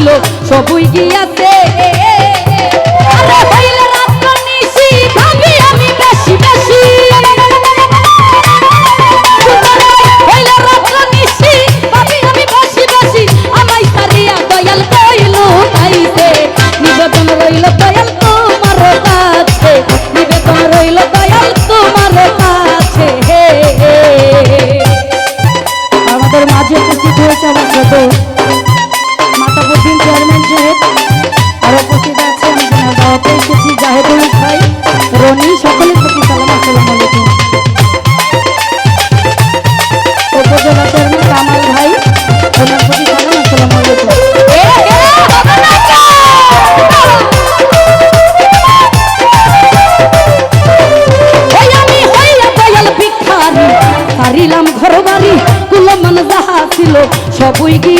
ছিল সবই গিয়াছে। we keep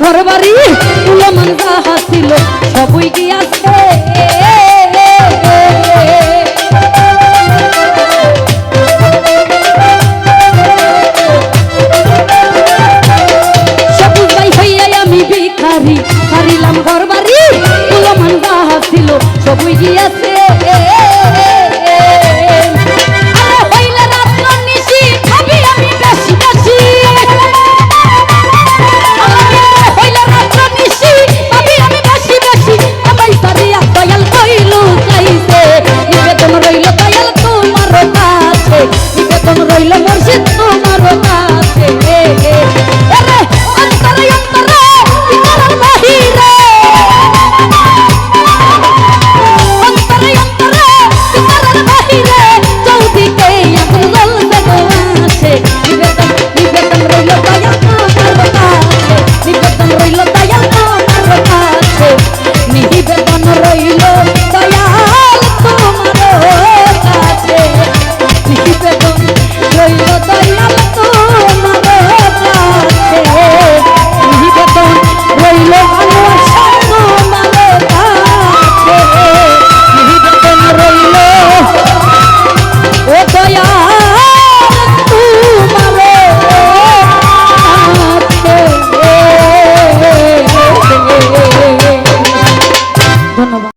ঘর বাড়ি তুলো মন যাহা ছিল সবই গিয়াছে সবুজ ভাই হইয়া আমি ভিখারি, হারিলাম ঘর বাড়ি তুলো মন যাহা ছিল সবই গিয়াছে